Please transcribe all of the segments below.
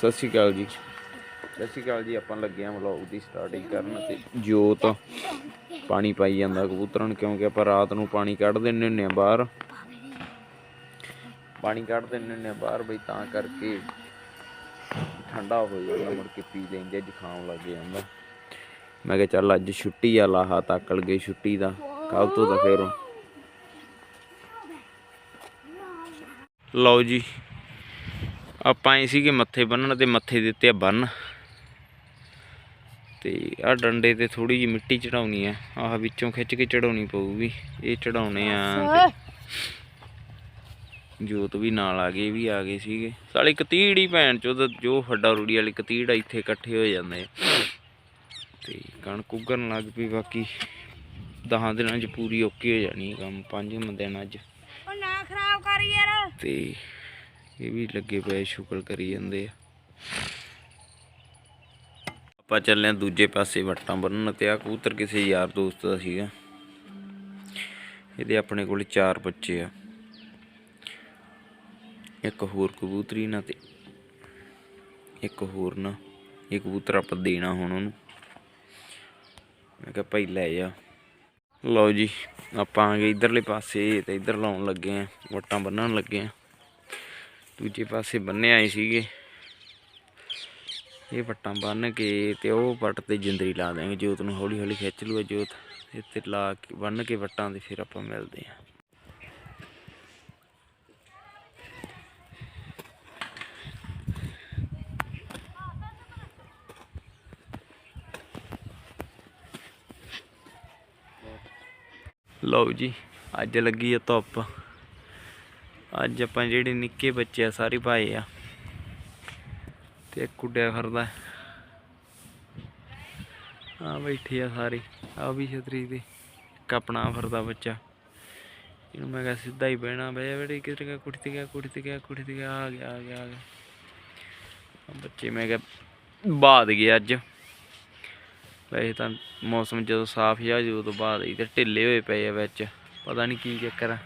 ਸਤਿ ਸ਼੍ਰੀ ਅਕਾਲ ਜੀ। ਸਤਿ ਸ਼੍ਰੀ ਅਕਾਲ ਜੀ, ਆਪਾਂ ਲੱਗੇ ਆਂ ਵਲੌਗ ਦੀ ਸਟਾਰਟਿੰਗ ਕਰਨ ਤੇ ਜੋਤ ਪਾਣੀ ਪਾਈ ਜਾਂਦਾ ਕਬੂਤਰਾਂ ਨੂੰ, ਕਿਉਂਕਿ ਆਪਾਂ ਰਾਤ ਨੂੰ ਪਾਣੀ ਕੱਢ ਦਿੰਦੇ ਹੁੰਦੇ ਆ ਬਾਹਰ। ਪਾਣੀ ਕੱਢ ਦਿੰਦੇ ਹੁੰਦੇ ਆ ਬਾਹਰ ਬਈ, ਤਾਂ ਕਰਕੇ ਠੰਡਾ ਹੋ ਜਾਂਦਾ, ਮੁੜ ਕੇ ਪੀ ਲੈਂਦੇ ਜ਼ੁਕਾਮ ਲੱਗ ਜਾਂਦਾ। ਮੈਂ ਕਿਹਾ ਚੱਲ ਅੱਜ ਛੁੱਟੀ ਆ, ਲਾਹਾ ਤਾਕਲ ਗਈ ਛੁੱਟੀ ਦਾ ਕੱਲ ਤੋਂ ਤਾਂ ਫੇਰ। ਲਓ ਜੀ ਆਪਾਂ ਆਏ ਸੀਗੇ ਮੱਥੇ ਬੰਨਣ ਤੇ ਮੱਥੇ ਦਿੱਤੇ ਆ ਬੰਨ ਤੇ ਆ ਡੰਡੇ ਤੇ ਥੋੜੀ ਜਿਹੀ ਮਿੱਟੀ ਚੜਾਉਣੀ ਆ। ਆਹ ਵਿੱਚੋਂ ਖਿੱਚ ਕੇ ਚੜਾਉਣੀ ਪਊਗੀ। ਇਹ ਚੜਾਉਣੇ ਆ ਜੋਤ ਵੀ ਨਾਲ ਆ ਗਏ ਵੀ ਆ ਗਏ ਸੀਗੇ। ਸਾਲੀ ਕਤੀੜ ਹੀ ਭੈਣ ਚੋਦ ਜੋ ਫੱਡਾ ਰੂੜੀ ਵਾਲੀ ਕਤੀੜ ਇੱਥੇ ਇਕੱਠੇ ਹੋ ਜਾਂਦੇ ਤੇ ਕਣਕ ਉੱਗਣ ਲੱਗ ਪਈ ਬਾਕੀ ਦਹਾਂ ਦਿਨਾਂ 'ਚ ਪੂਰੀ ਓਕੇ ਹੋ ਜਾਣੀ ਕੰਮ ਪੰਜ ਦਿਨਾਂ 'ਚ ਉਹ ਨਾ ਖਰਾਬ ਕਰ ਯਾਰ। ਤੇ ਇਹ ਵੀ ਲੱਗੇ ਪਏ ਸ਼ੁਕਰ ਕਰੀ ਜਾਂਦੇ ਆ। ਆਪਾਂ ਚੱਲੇ ਆਂ ਦੂਜੇ ਪਾਸੇ ਵੱਟਾਂ ਬੰਨਣ ਤੇ ਆ ਕਬੂਤਰ ਕਿਸੇ ਯਾਰ ਦੋਸਤ ਦਾ ਸੀਗਾ। ਇਹਦੇ ਆਪਣੇ ਕੋਲ ਚਾਰ ਬੱਚੇ ਆ। ਇੱਕ ਹੋਰ ਕਬੂਤਰੀ ਨਾ ਤੇ ਇੱਕ ਹੋਰ ਨਾ ਇਹ ਕਬੂਤਰ ਆਪਾਂ ਦੇਣਾ ਹੁਣ ਉਹਨੂੰ। ਮੈਂ ਕਿਹਾ ਭਾਈ ਲੈ ਜਾ। ਲਓ ਜੀ, ਆਪਾਂ ਆ ਗਏ ਇਧਰਲੇ ਪਾਸੇ ਤੇ ਇਧਰ ਲਾਉਣ ਲੱਗੇ ਆ, ਵਟਾਂ ਬੰਨਣ ਲੱਗੇ ਆ। ਦੂਜੇ ਪਾਸੇ ਬੰਨੇ ਆਏ ਸੀਗੇ। ਇਹ ਪੱਟਾਂ ਬੰਨ ਕੇ ਤੇ ਉਹ ਪੱਟ ਤੇ ਜਿੰਦਰੀ ਲਾ ਦੇਾਂਗੇ ਜੋਤ ਨੂੰ ਹੌਲੀ ਹੌਲੀ ਖਿੱਚ ਲੂਗਾ ਜੋਤ। ਇੱਥੇ ਲਾ ਕੇ ਬੰਨ ਕੇ ਪੱਟਾਂ ਤੇ ਫਿਰ ਆਪਾਂ ਮਿਲਦੇ ਆ। ਲਓ ਜੀ, ਅੱਜ ਲੱਗੀ ਆ ਧੁੱਪ। ਅੱਜ ਆਪਾਂ ਜਿਹੜੇ ਨਿੱਕੇ ਬੱਚੇ ਆ, ਸਾਰੇ ਪਾਏ ਆ। ਤੇ ਇੱਕ ਕੁੱਡਿਆ ਫਿਰਦਾ। ਆ ਬੈਠੇ ਆ ਸਾਰੇ ਆ ਵੀ ਛਤਰੀ ਤੇ। ਕਪਣਾ ਫਿਰਦਾ ਬੱਚਾ। ਇਹਨੂੰ ਮੈਂ ਕਿਹਾ ਸਿੱਧਾ ਹੀ ਬਹਿਣਾ, ਬਹਿ ਬੜੀ ਕਿਧਰ ਗਿਆ ਕੁੜੀ ਤੇ ਗਿਆ ਕੁੜੀ ਤੇ ਗਿਆ ਕੁੜੀ ਤੇ ਗਿਆ, ਆ ਗਿਆ ਆ ਗਿਆ ਆ ਗਿਆ। ਬੱਚੇ ਮੈਂ ਕਿਹਾ ਬਾਦ ਗਿਆ ਅੱਜ। ਵੈਸੇ ਤਾਂ ਮੌਸਮ ਜਦੋਂ ਸਾਫ਼ ਜਿਹਾ ਜਦੋਂ ਤੋਂ ਬਾਅਦ ਹੀ ਤੇ ਢਿੱਲੇ ਹੋਏ ਪਏ ਆ ਵਿੱਚ। ਪਤਾ ਨਹੀਂ ਕੀ ਚੱਕਰ ਆ।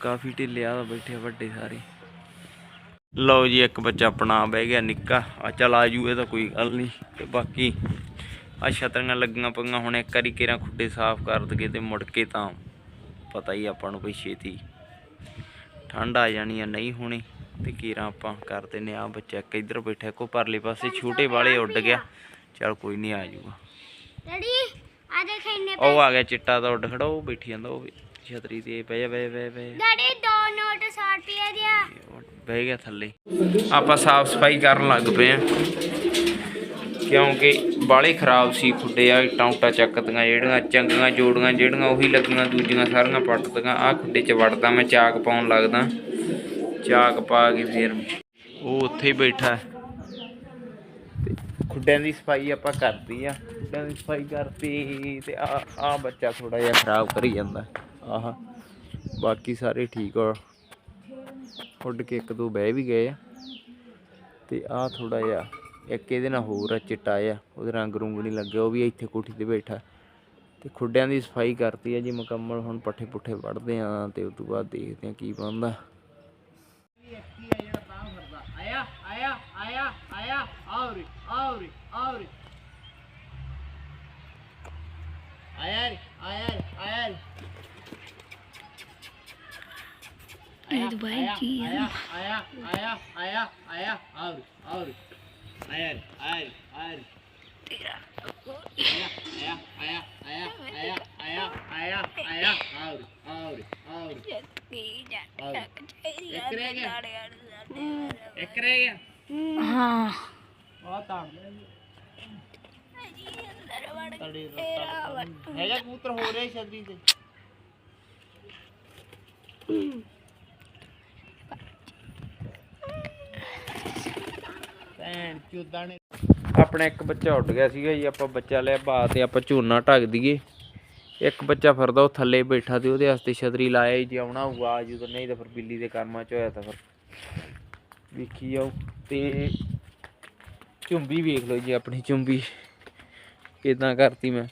ਕਾਫੀ ਢਿੱਲੇ ਆ ਬੈਠੇ ਵੱਡੇ ਸਾਰੇ। ਲਓ ਜੀ ਇੱਕ ਬੱਚਾ ਆਪਣਾ ਬਹਿ ਗਿਆ ਨਿੱਕਾ। ਆ ਚਲ ਆ ਜੂ ਇਹ ਤਾਂ ਕੋਈ ਗੱਲ ਨਹੀਂ। ਤੇ ਬਾਕੀ ਆ ਛਤਰੀਆਂ ਲੱਗੀਆਂ ਪਈਆਂ ਹੁਣ ਇੱਕ ਵਾਰੀ ਕੇਰਾਂ ਖੁੱਡੇ ਸਾਫ਼ ਕਰ ਦਗੇ ਤੇ ਮੁੜ ਕੇ ਤਾਂ ਪਤਾ ਹੀ ਆਪਾਂ ਨੂੰ ਕੋਈ ਛੇਤੀ ਠੰਡ ਆ ਜਾਣੀ ਆ ਨਹੀਂ ਹੋਣੀ। ਤੇ ਕੇਰਾਂ ਆਪਾਂ ਕਰ ਦਿੰਨੇ ਆ ਬੱਚਾ ਇੱਕ ਇੱਧਰ ਬੈਠਾ ਕੋ ਪਰਲੇ ਪਾਸੇ ਛੋਟੇ ਵਾਲੇ ਉੱਡ ਗਿਆ। ਚਲ ਕੋਈ ਨਹੀਂ ਆ ਜਾਊਗਾ ਡੈਡੀ ਆ ਦੇਖ ਇੰਨੇ ਉਹ ਆ ਗਿਆ ਚਿੱਟਾ ਤਾਂ ਉੱਡ ਖੜਾ ਉਹ ਬੈਠੀ ਜਾਂਦਾ ਉਹ ਵੀ। ਛਤਰੀ ਤੇ ਬਹਿ ਜਾ ਬਹਿ ਬਹਿ ਬਹਿ। ਡੈਡੀ ਦੋ ਨੋਟ 100 ਰੁਪਏ ਦਿਆ। ਉਹ ਬਹਿ ਗਿਆ ਥੱਲੇ। ਆਪਾਂ ਸਾਫ਼ ਸਫ਼ਾਈ ਕਰਨ ਲੱਗ ਪਏ ਆ। ਕਿਉਂਕਿ ਬਾਲੇ ਖਰਾਬ ਸੀ ਖੁੱਡੇ ਆ ਟਾਉਂਟਾ ਚੱਕਦੀਆਂ ਜਿਹੜੀਆਂ ਚੰਗੀਆਂ ਜੋੜੀਆਂ ਜਿਹੜੀਆਂ ਉਹੀ ਲੱਗੀਆਂ ਦੂਜੀਆਂ ਸਾਰੀਆਂ ਪੱਟਦੀਆਂ ਆ ਖੁੱਡੇ 'ਚ ਵੜਦਾ ਮੈਂ ਚਾਕ ਪਾਉਣ ਲੱਗਦਾ। ਚਾਕ ਪਾ ਕੇ ਫਿਰ ਉਹ ਉੱਥੇ ਹੀ ਬੈਠਾ। ਖੁੱਡਿਆਂ ਦੀ ਸਫ਼ਾਈ ਆਪਾਂ ਕਰਤੀ ਆ। ਖੁੱਡਿਆਂ ਦੀ ਸਫ਼ਾਈ ਕਰਤੀ ਤੇ ਆ ਆ ਬੱਚਾ ਥੋੜਾ ਜਿਹਾ ਖਰਾਬ ਕਰੀ ਜਾਂਦਾ। ਆਹ ਬਾਕੀ ਸਾਰੇ ਠੀਕ ਆ ਉੱਡ ਕੇ ਇੱਕ ਦੋ ਬਹਿ ਵੀ ਗਏ ਆ ਤੇ ਆ ਥੋੜਾ ਜਿਹਾ ਇੱਕ ਇਹਦੇ ਨਾਲ ਹੋਰ ਆ ਚਿੱਟਾ ਆ ਉਹਦੇ ਰੰਗ ਰੁੰਗ ਨਹੀਂ ਲੱਗਿਆ ਉਹ ਵੀ ਇੱਥੇ ਕੋਠੀ ਤੇ ਬੈਠਾ ਤੇ ਖੁੱਡਿਆਂ ਦੀ ਸਫ਼ਾਈ ਕਰਤੀ ਆ ਜੀ ਮੁਕੰਮਲ ਹੁਣ ਪੱਠੇ ਪੁੱਠੇ ਵੜਦੇ ਆ ਤੇ ਉਸ ਤੋਂ ਬਾਅਦ ਦੇਖਦੇ ਆ ਕੀ ਬਣਦਾ ਆਇਆ ਆਇਆ ਆਇਆ ਆਇਆ ਆਉਰੀ ਆਉਰੀ ਆਉਰੀ ਇੱਕ ਰਹਿ ਗਿਆ ਗਿਆ ਹਾਂ ਉਹ ਤਾਂ ਤੜੀ ਹੈਗਾ ਕਬੂਤਰ ਹੋ ਰਿਹਾ ਛੱਡੀ ਤੇ। ਭੈਣ ਚੋਦਾਂ ਨੇ। ਆਪਣਾ ਇੱਕ ਬੱਚਾ ਉੱਡ ਗਿਆ ਸੀਗਾ ਜੀ ਆਪਾਂ ਬੱਚਾ ਲਿਆ ਬਾ ਤੇ ਆਪਾਂ ਝੋਨਾ ਢੱਕ ਦਈਏ। ਇੱਕ ਬੱਚਾ ਫਿਰਦਾ ਉਹ ਥੱਲੇ ਬੈਠਾ ਤੇ ਉਹਦੇ ਵਾਸਤੇ ਛਤਰੀ ਲਾਇਆ ਜੀ ਜੇ ਆਉਣਾ ਹੋਊਗਾ ਜਦੋਂ ਨਹੀਂ ਤਾਂ ਫਿਰ ਬਿੱਲੀ ਦੇ ਕਰਮਾਂ ਚ ਹੋਇਆ ਤਾਂ ਫਿਰ। ਵੇਖੀ ਜਾਓ ਤੇ ਝੁੰਬੀ ਵੇਖ ਲਓ ਜੀ ਆਪਣੀ ਝੁੰਬੀ। ਕਿਦਾਂ ਕਰਤੀ ਮੈਂ।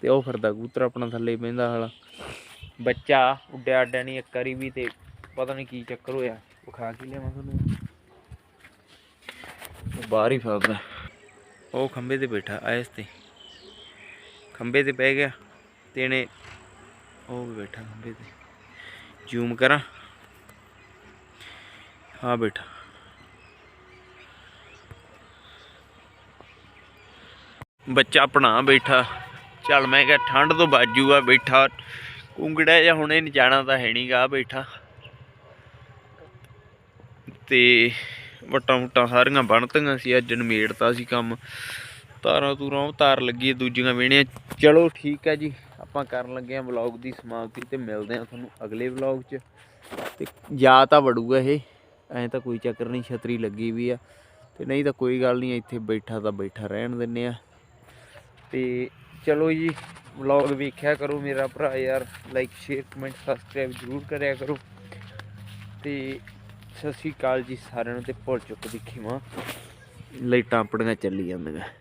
ਤੇ ਉਹ ਫਿਰਦਾ ਕਬੂਤਰ ਆਪਣਾ ਥੱਲੇ ਪੈਂਦਾ ਹਾਲਾ ਬੱਚਾ ਉੱਡਿਆ ਅੱਡਿਆ ਨਹੀਂ, ਇੱਕ ਵਾਰੀ ਵੀ ਤੇ ਪਤਾ ਨਹੀਂ ਕੀ ਚੱਕਰ ਹੋਇਆ। ਵਿਖਾ ਕੇ ਲਿਆਵਾਂ ਤੁਹਾਨੂੰ ਬਾਹਰ ਹੀ ਫਿਰਦਾ। ਉਹ ਖੰਬੇ ਤੇ ਬੈਠਾ ਆਇਸ ਤੇ। ਖੰਬੇ ਤੇ ਬਹਿ ਗਿਆ ਤੇ ਇਹਨੇ ਉਹ ਵੀ ਬੈਠਾ ਖੰਬੇ ਤੇ। ਜ਼ੂਮ ਕਰਾਂ। ਹਾਂ ਬੈਠਾ। ਬੱਚਾ ਆਪਣਾ ਬੈਠਾ। ਚੱਲ ਮੈਂ ਕਿਹਾ ਠੰਡ ਤੋਂ ਬਾਜੂਗਾ ਬੈਠਾ। ਕੁੰਗੜਾ ਜਾਂ ਹੁਣੇ ਨਹੀਂ ਜਾਣਾ ਤਾਂ ਹੈ ਨਹੀਂ ਗਾ ਬੈਠਾ। ਤੇ ਵਟਾਂ ਵਟਾਂ ਸਾਰੀਆਂ ਬਣਤੀਆਂ ਸੀ, ਅੱਜ ਨਮੇੜਤਾ ਸੀ ਕੰਮ। ਤਾਰਾਂ ਤੂਰਾਂ ਉਹ ਤਾਰ ਲੱਗੀ, ਦੂਜੀਆਂ ਵੇਣੀਆਂ। ਚਲੋ ਠੀਕ ਹੈ ਜੀ, ਆਪਾਂ ਕਰਨ ਲੱਗੇ ਆ ਵਲੌਗ ਦੀ ਸਮਾਪਤੀ ਤੇ ਮਿਲਦੇ ਆ ਤੁਹਾਨੂੰ ਅਗਲੇ ਵਲੌਗ 'ਚ। ਤੇ ਜਾ ਤਾਂ ਵੜੂਗਾ ਇਹ, ਐਂ ਤਾਂ ਕੋਈ ਚੱਕਰ ਨਹੀਂ, ਛਤਰੀ ਲੱਗੀ ਵੀ ਆ। ਤੇ ਨਹੀਂ ਤਾਂ ਕੋਈ ਗੱਲ ਨਹੀਂ, ਇੱਥੇ ਬੈਠਾ ਤਾਂ ਬੈਠਾ ਰਹਿਣ ਦਿੰਨੇ ਆ। ਤੇ ਚਲੋ ਜੀ ਵਲੌਗ ਵੇਖਿਆ ਕਰੋ ਮੇਰਾ ਭਰਾ ਯਾਰ ਲਾਈਕ ਸ਼ੇਅਰ ਕਮੈਂਟ ਸਬਸਕ੍ਰਾਈਬ ਜ਼ਰੂਰ ਕਰਿਆ ਕਰੋ। ਤੇ ਸਤਿ ਸ਼੍ਰੀ ਅਕਾਲ ਜੀ ਸਾਰਿਆਂ ਨੂੰ ਤੇ ਭੁੱਲ ਚੁੱਕ ਦੀ ਖਿਮਾ ਲਾਈਟਾਂ ਆਪਣੀਆਂ ਚੱਲੀ ਜਾਂਦੀਆਂ।